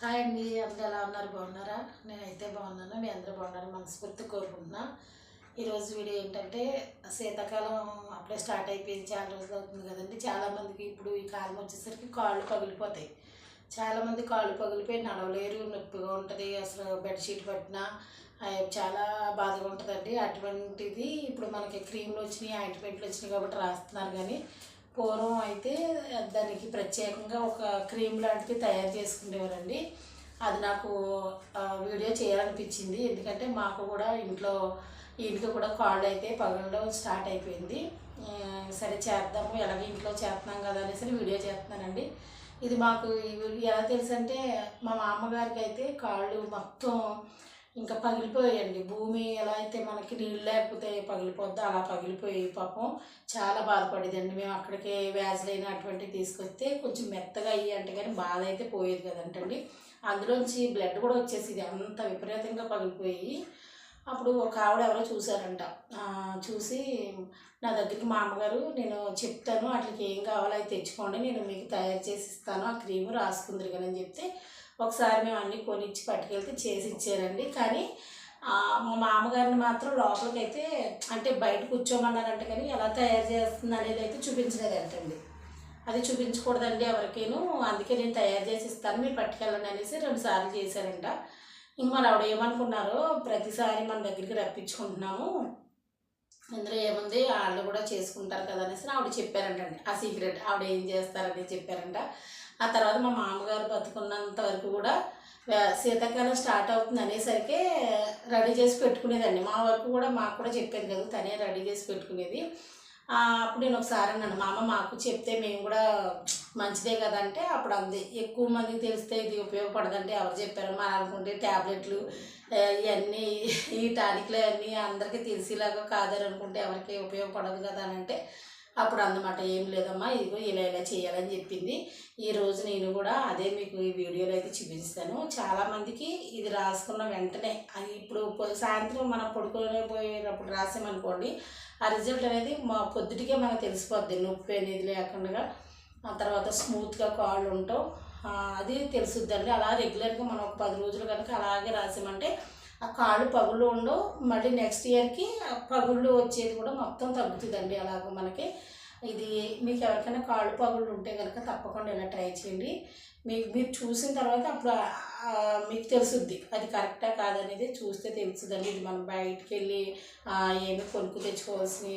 Hi అండి అందరూ ఎలా ఉన్నారు? బాగున్నారా? నేనైతే బాగున్నాను. మీ అందరూ బాగున్నారు మనస్ఫూర్తి కోరుకుంటున్నా. ఈరోజు వీడియో ఏంటంటే శీతాకాలం అప్పుడే స్టార్ట్ అయిపోయింది. చాలా రోజులు అవుతుంది కదండి. చాలామందికి ఇప్పుడు ఈ కాలం వచ్చేసరికి కాళ్ళు పగిలిపోతాయి. చాలామంది కాళ్ళు పగిలిపోయి నడవలేరు నొప్పిగా ఉంటుంది. అసలు బెడ్షీట్ పట్టినా చాలా బాధగా ఉంటుందండి. అటువంటిది ఇప్పుడు మనకి క్రీమ్లు వచ్చినాయి ఆయింట్మెంట్లు వచ్చినాయి కాబట్టి రాస్తున్నారు కానీ పూర్వం అయితే దానికి ప్రత్యేకంగా ఒక క్రీమ్ లాంటిది తయారు చేసుకునేవారండి. అది నాకు వీడియో చేయాలనిపించింది. ఎందుకంటే మాకు కూడా ఇంట్లో ఇంట్లో కూడా కాళ్ళు అయితే పగలడం స్టార్ట్ అయిపోయింది. సరే చేద్దాము ఎలాగ ఇంట్లో చేస్తున్నాం కదా అనేసి వీడియో చేస్తున్నానండి. ఇది మాకు ఎలా తెలుసు అంటే మా మామగారికి అయితే కాళ్ళు మొత్తం ఇంకా పగిలిపోయాయండి. భూమి ఎలా అయితే మనకి నీళ్ళు లేకపోతే పగిలిపోద్దో అలా పగిలిపోయి పాపం చాలా బాధపడేదండి. మేము అక్కడికి వ్యాజ్లైన అటువంటివి తీసుకొస్తే కొంచెం మెత్తగా అయ్యి అంటే కానీ బాధ అయితే పోయేది కదంటండి. అందులోంచి బ్లడ్ కూడా వచ్చేసింది. అంత విపరీతంగా పగిలిపోయి అప్పుడు ఒక ఆవిడ ఎవరో చూసారంట చూసి నా దగ్గరికి మా అమ్మగారు నేను చెప్తాను అట్లకి ఏం కావాలో అవి తెచ్చుకోండి నేను మీకు తయారు చేసి ఇస్తాను ఆ క్రీమ్ రాసుకుందరు కానీ అని చెప్తే ఒకసారి మేము అన్నీ కొనిచ్చి పట్టుకెళ్తే చేసి ఇచ్చారండి. కానీ మా మామగారిని మాత్రం లోపలికి అయితే అంటే బయట కూర్చోమన్నారంట కానీ ఎలా తయారు చేస్తుంది అనేది అయితే చూపించలేదంటండి. అది చూపించకూడదండి ఎవరికేను. అందుకే నేను తయారు చేసి ఇస్తాను మీరు పట్టుకెళ్ళండి అనేసి రెండు సార్లు చేశారంట. ఇంక మరి ఆవిడ ఏమనుకున్నారో ప్రతిసారి మన దగ్గరికి రప్పించుకుంటున్నాము. ఇందులో ఏముంది? వాళ్ళు కూడా చేసుకుంటారు కదా అనేసి ఆవిడ చెప్పారంటండి. ఆ సీక్రెట్. ఆవిడ ఏం చేస్తారని చెప్పారంట. ఆ తర్వాత మా మామగారు బతుకున్నంత వరకు కూడా శీతాకాలం స్టార్ట్ అవుతుంది అనేసరికి రెడీ చేసి పెట్టుకునేదండి. మా వరకు కూడా మాకు కూడా చెప్పేది కదా తనే రెడీ చేసి పెట్టుకునేది. అప్పుడు నేను ఒకసారి అన్నాను మా అమ్మ మాకు చెప్తే మేము కూడా మంచిదే కదా అంటే అప్పుడు అంది. ఎక్కువ మందికి తెలిస్తే ఇది ఉపయోగపడదంటే ఎవరు చెప్పారు? మా అనుకుంటే ట్యాబ్లెట్లు ఇవన్నీ ఈ టానిక్లు అన్నీ అందరికీ తెలిసేలాగా కాదని అనుకుంటే ఎవరికి ఉపయోగపడదు కదా అని అంటే అప్పుడు అందమాట ఏం లేదమ్మా ఇదిగో ఇలా ఇలా చేయాలని చెప్పింది. ఈ రోజు నేను కూడా అదే మీకు ఈ వీడియోలో అయితే చూపిస్తాను. చాలామందికి ఇది రాసుకున్న వెంటనే అది ఇప్పుడు సాయంత్రం మనం పడుకునే పోయేటప్పుడు రాసామనుకోండి ఆ రిజల్ట్ అనేది మా పొద్దుటికే మనకు తెలిసిపోద్ది. నొప్పి అనేది లేకుండా ఆ తర్వాత స్మూత్గా కాళ్ళు ఉంటాం అది తెలుసుద్దండి. అలా రెగ్యులర్గా మనం ఒక పది రోజులు కనుక అలాగే రాసామంటే ఆ కాళ్ళు పగుళ్ళు ఉండవు. మళ్ళీ నెక్స్ట్ ఇయర్కి ఆ పగుళ్ళు వచ్చేది కూడా మొత్తం తగ్గుతుందండి అలాగ మనకి. ఇది మీకు ఎవరికైనా కాళ్ళు పగుళ్ళు ఉంటే కనుక తప్పకుండా ఇలా ట్రై చేయండి. మీకు మీరు చూసిన తర్వాత అప్పుడు మీకు తెలుసుద్ది. అది కరెక్టా కాదనేది చూస్తే తెలుస్తుందండి ఇది మనం బయటికి వెళ్ళి ఏమి కొనుక్కు తెచ్చుకోవాల్సిన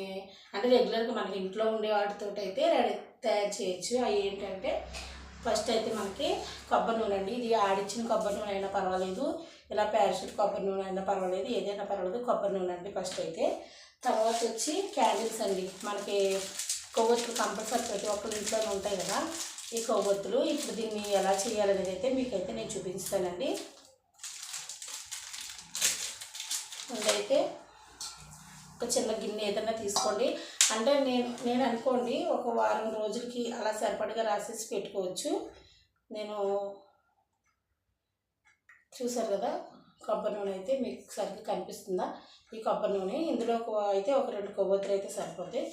అంటే రెగ్యులర్గా మనకి ఇంట్లో ఉండే వాటితో అయితే రెడీ తయారు చేయొచ్చు. అవి ఏంటంటే ఫస్ట్ అయితే మనకి కొబ్బరి నూనె అండి ఇది ఆడిచ్చిన కొబ్బరి నూనె అయినా పర్వాలేదు. ఇలా పారాషూట్ కొబ్బరి నూనె అయినా పర్వాలేదు ఏదైనా పర్వాలేదు కొబ్బరి నూనె అండి ఫస్ట్ అయితే. తర్వాత వచ్చి క్యాండిల్స్ అండి. మనకి కొవ్వొత్తులు కంపల్సరీ ప్రతి ఒక్కరి ఇంట్లోనే ఉంటాయి కదా ఈ కొవ్వొత్తులు. ఇప్పుడు దీన్ని ఎలా చేయాలనేది అయితే మీకైతే నేను చూపిస్తానండి. ముందైతే ఒక చిన్న గిన్నె ఏదైనా తీసుకోండి. అంటే నేను నేను అనుకోండి ఒక వారం రోజులకి అలా సరిపడగా రాసేసి పెట్టుకోవచ్చు. నేను చూసారు కదా? కొబ్బరి నూనె అయితే మీకు సరిగ్గా కనిపిస్తుందా? ఈ కొబ్బరి నూనె ఇందులో అయితే ఒక రెండు కొవ్వొత్తులు అయితే సరిపోతాయి.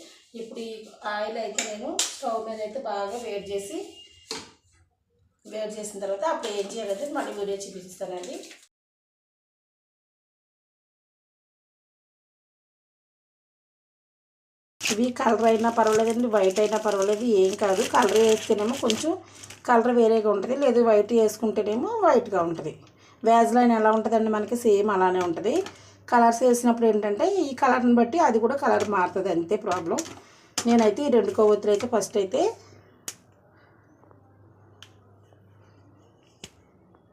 ఇప్పుడు ఈ ఆయిల్ అయితే నేను స్టవ్ మీద అయితే బాగా వేడి చేసి వేడి చేసిన తర్వాత అప్పుడు ఏం చేయాలంటే మళ్ళీ వీడియో చూపిస్తానండి. ఇవి కలర్ అయినా పర్వాలేదండి వైట్ అయినా పర్వాలేదు ఏం కాదు. కలర్ వేస్తేనేమో కొంచెం కలర్ వేరేగా ఉంటుంది లేదు వైట్ వేసుకుంటేనేమో వైట్గా ఉంటుంది. వ్యాజ్లైన్ ఎలా ఉంటుందండి? మనకి సేమ్ అలానే ఉంటుంది. కలర్స్ వేసినప్పుడు ఏంటంటే ఈ కలర్ని బట్టి అది కూడా కలర్ మారుతుంది. అంతే ప్రాబ్లం నేనైతే ఈ రెండు కొవ్వొత్తులు అయితే ఫస్ట్ అయితే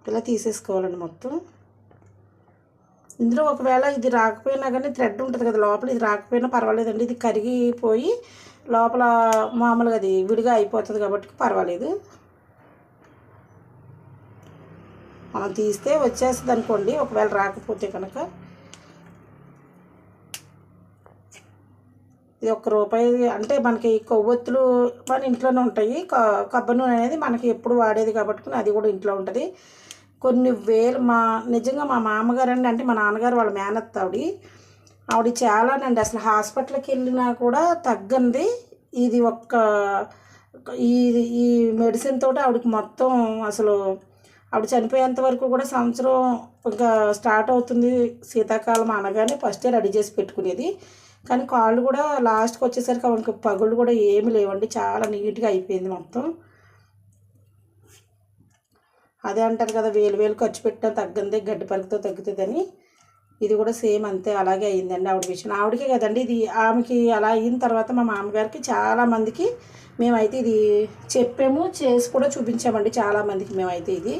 ఇలా తీసేసుకోవాలండి మొత్తం. ఇందులో ఒకవేళ ఇది రాకపోయినా కానీ థ్రెడ్ ఉంటుంది కదా లోపల ఇది రాకపోయినా పర్వాలేదండి. ఇది కరిగిపోయి లోపల మామూలుగా అది విడిగా అయిపోతుంది కాబట్టి పర్వాలేదు. మనం తీస్తే వచ్చేస్తుంది అనుకోండి ఒకవేళ రాకపోతే కనుక. ఇది ఒక్క రూపాయి అంటే మనకి కొవ్వొత్తులు మన ఇంట్లోనే ఉంటాయి. కొబ్బరి నూనె అనేది మనకి ఎప్పుడు వాడేది కాబట్టి అది కూడా ఇంట్లో ఉంటుంది. కొన్ని వేలు మా నిజంగా మా మామగారు అండి అంటే మా నాన్నగారు వాళ్ళ మేనత్త ఆవిడ. ఆవిడ చాలానండి అసలు హాస్పిటల్కి వెళ్ళినా కూడా తగ్గంది. ఇది ఒక్క ఈ ఈ మెడిసిన్ తోటి ఆవిడకి మొత్తం అసలు ఆవిడ చనిపోయేంత వరకు కూడా సంవత్సరం ఇంకా స్టార్ట్ అవుతుంది శీతాకాలం అనగానే ఫస్టే రెడీ చేసి పెట్టుకునేది. కానీ కాళ్ళు కూడా లాస్ట్కి వచ్చేసరికి ఆవిడకి పగుళ్ళు కూడా ఏమి లేవండి. చాలా నీట్గా అయిపోయింది మొత్తం. అదే అంటారు కదా వేలు వేలు ఖర్చు పెట్టినా తగ్గందే గడ్డి పలుకుతో తగ్గుతుందని. ఇది కూడా సేమ్ అంతే అలాగే అయిందండి ఆవిడ విషయం. ఆవిడకే కదండి ఇది ఆమెకి అలా అయిన తర్వాత మా మామగారికి చాలామందికి మేమైతే ఇది చెప్పాము చేసి కూడా చూపించామండి. చాలా మందికి మేమైతే ఇది.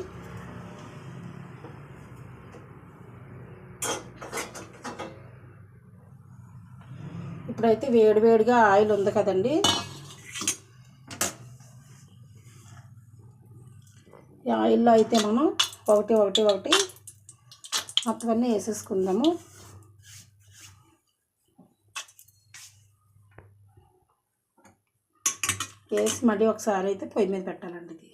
ఇప్పుడైతే వేడివేడిగా ఆయిల్ ఉంది కదండి. ఈ ఆయిల్లో అయితే మనం ఒకటి ఒకటి ఒకటి మొత్తమన్నీ వేసేసుకుందాము. వేసి మళ్ళీ ఒకసారి అయితే పొయ్యి మీద పెట్టాలండి ఇది.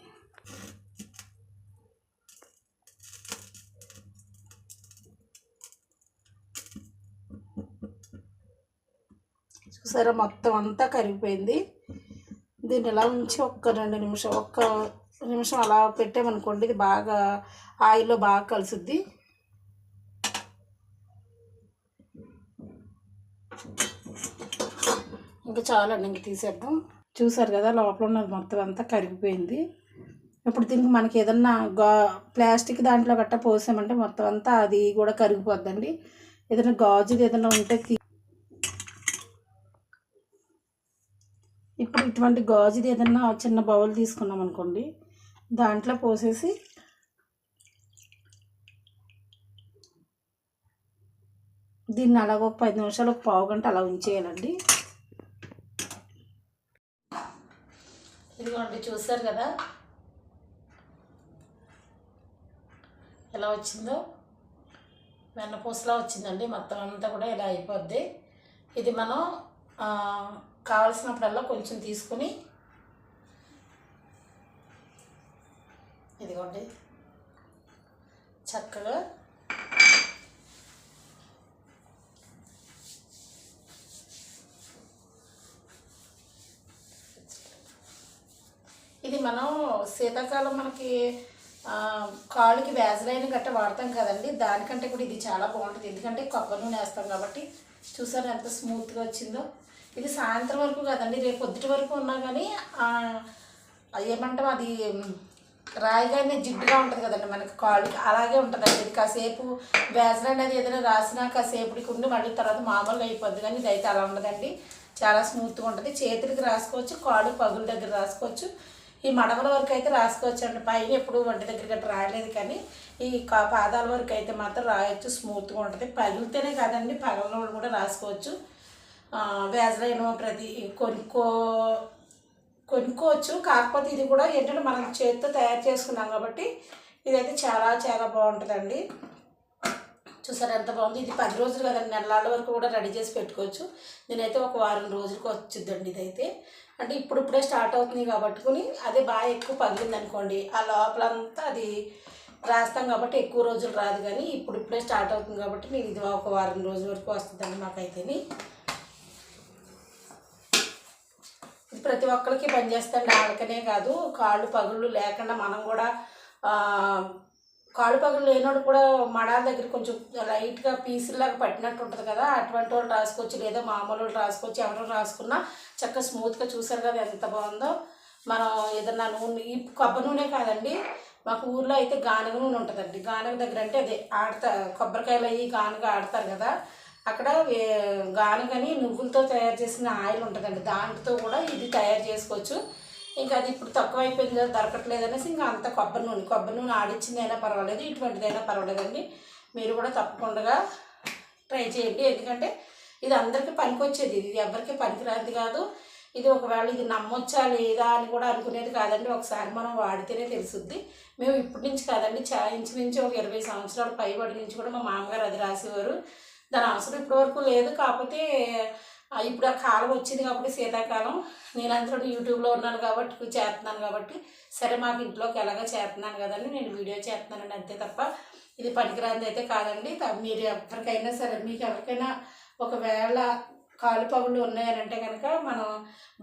చూసారా మొత్తం అంతా కరిగిపోయింది. దీన్ని ఇలా ఉంచి ఒక్క రెండు నిమిషం ఒక్క నిమిషం అలా పెట్టామనుకోండి ఇది బాగా ఆయిల్లో బాగా కలుసుద్ది. ఇంకా చాలండి ఇంక తీసేద్దాం. చూసారు కదా లోపల ఉన్నది మొత్తం అంతా కరిగిపోయింది. ఇప్పుడు దీనికి మనకి ఏదన్నా గా ప్లాస్టిక్ దాంట్లో గట్టా పోసామంటే మొత్తం అంతా అది కూడా కరిగిపోద్దండి. ఏదైనా గాజుది ఏదైనా ఉంటే తీ ఇప్పుడు ఇటువంటి గాజుది ఏదన్నా చిన్న బౌల్ తీసుకున్నాం అనుకోండి దాంట్లో పోసేసి దీన్ని అలాగ ఒక పది నిమిషాలు ఒక పావు గంట అలా ఉంచేయాలండి. ఇదిగోండి చూసారు కదా? ఎలా వచ్చిందో? వెన్నపూసలా వచ్చిందండి మొత్తం అంతా కూడా ఇలా అయిపోద్ది. ఇది మనం కావలసినప్పుడల్లా కొంచెం తీసుకుని ఇదిగోండి. చక్కగా ఇది మనం శీతాకాలం మనకి కాళ్ళకి వ్యాజలైన గట్ట వాడతాం కదండి. దానికంటే కూడా ఇది చాలా బాగుంటుంది. ఎందుకంటే కొబ్బరి నూనె వేస్తాం కాబట్టి చూసారు ఎంత స్మూత్గా వచ్చిందో? ఇది సాయంత్రం వరకు కదండి రేపు పొద్దుటి వరకు ఉన్నా కానీ అది ఏమంటాం అది రాయిగానే జిడ్డుగా ఉంటుంది కదండి మనకి కాలు అలాగే ఉంటుందండి ఇది కాసేపు వేసన అనేది ఏదైనా రాసినా కాసేపుడికి ఉండి మళ్ళీ తర్వాత మామూలుగా అయిపోద్ది కానీ ఇది అయితే అలా ఉండదండి. చాలా స్మూత్గా ఉంటుంది. చేతులకి రాసుకోవచ్చు కాళ్ళు పగుల దగ్గర రాసుకోవచ్చు. ఈ మడమల వరకు అయితే రాసుకోవచ్చు అండి పైన ఎప్పుడు ఒంటి దగ్గర గట్రా రాయలేదు కానీ ఈ కా- పాదాల వరకు అయితే మాత్రం రాయొచ్చు స్మూత్గా ఉంటుంది. పగిలితేనే కాదండి పగలనోడు కూడా రాసుకోవచ్చు. వేజరైన ప్రతి కొనుక్కో కొనుక్కోవచ్చు. కాకపోతే ఇది కూడా ఏంటంటే మనం చేతితో తయారు చేసుకున్నాం కాబట్టి ఇదైతే చాలా చాలా బాగుంటుందండి. చూసారు ఎంత బాగుంది? ఇది పది రోజులు కదండి నెలల వరకు కూడా రెడీ చేసి పెట్టుకోవచ్చు. నేనైతే ఒక వారం రోజులకు వచ్చిద్దండి ఇదైతే. అంటే ఇప్పుడిప్పుడే స్టార్ట్ అవుతుంది కాబట్టి అదే బాగా ఎక్కువ పగిలింది అనుకోండి. ఆ లోపలంతా అది రాస్తాం కాబట్టి ఎక్కువ రోజులు రాదు కానీ ఇప్పుడు ఇప్పుడే స్టార్ట్ అవుతుంది కాబట్టి నేను ఇది ఒక వారం రోజుల వరకు వస్తుందండి మాకైతేని. ఇది ప్రతి ఒక్కరికి పనిచేస్తుంది ఆడకనే కాదు కాళ్ళు పగుళ్ళు లేకుండా మనం కూడా కాళ్ళు పగులు లేనోడు కూడా మడాల దగ్గర కొంచెం లైట్గా పీసుల్లాగా పట్టినట్టు ఉంటుంది కదా అటువంటి వాళ్ళు రాసుకోవచ్చు. లేదా మామూలు వాళ్ళు రాసుకోవచ్చు. ఎవరు రాసుకున్నా చక్కగా స్మూత్గా చూసారు కదా ఎంత బాగుందో. మనం ఏదన్నా నూనె ఈ కొబ్బరి నూనె కాదండి మాకు ఊర్లో అయితే గానుగ నూనె ఉంటుందండి. గానుగ దగ్గర అంటే అదే ఆడతా కొబ్బరికాయలు అయ్యి గానుగ ఆడతారు కదా అక్కడ వే- గానుగని నువ్వులతో తయారు చేసిన ఆయిల్ ఉంటుందండి. దాంట్లో కూడా ఇది తయారు చేసుకోవచ్చు. ఇంకా అది ఇప్పుడు తక్కువ అయిపోయింది కదా దొరకట్లేదు అనేసి ఇంకా అంత కొబ్బరి నూనె కొబ్బరి నూనె ఆడిచ్చిందైనా పర్వాలేదు ఇటువంటిదైనా పర్వాలేదండి. మీరు కూడా తప్పకుండా ట్రై చేయండి. ఎందుకంటే ఇది అందరికీ పనికొచ్చేది. ఇది ఎవరికి పనికిరాదు కాదు. ఇది ఒకవేళ ఇది నమ్మొచ్చా లేదా అని కూడా అనుకునేది కాదండి. ఒకసారి మనం వాడితేనే తెలుసుద్ది. మేము ఇప్పటి నుంచి కాదండి. చా ఇంచుమించు ఒక ఇరవై సంవత్సరాల పైబడి నుంచి కూడా మా మామగారు అది రాసేవారు. దాని అవసరం ఇప్పటి వరకు లేదు. కాకపోతే ఇప్పుడు ఆ కాలం వచ్చింది కాబట్టి శీతాకాలం. నేను అందులో యూట్యూబ్లో ఉన్నాను కాబట్టి చేస్తున్నాను కాబట్టి సరే మాకు ఇంట్లోకి ఎలాగ చేస్తున్నాను కదండి నేను వీడియో చేస్తున్నానండి అంతే తప్ప. ఇది పనికిరాంది అయితే కాదండి. మీరు ఎవరికైనా సరే మీకు ఎవరికైనా ఒకవేళ కాలు పగులు ఉన్నాయనంటే కనుక మనం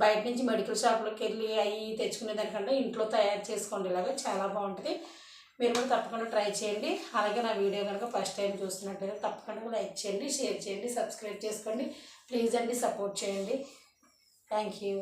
బయట నుంచి మెడికల్ షాప్లోకి వెళ్ళి అవి తెచ్చుకునే దానికంటే ఇంట్లో తయారు చేసుకోండి. ఇలాగ చాలా బాగుంటుంది. మీరు కూడా తప్పకుండా ట్రై చేయండి. అలాగే నా వీడియో కనుక ఫస్ట్ టైం చూస్తున్నట్టయితే తప్పకుండా లైక్ చేయండి షేర్ చేయండి సబ్స్క్రైబ్ చేసుకోండి. ప్లీజ్ అండి సపోర్ట్ చేయండి. Thank you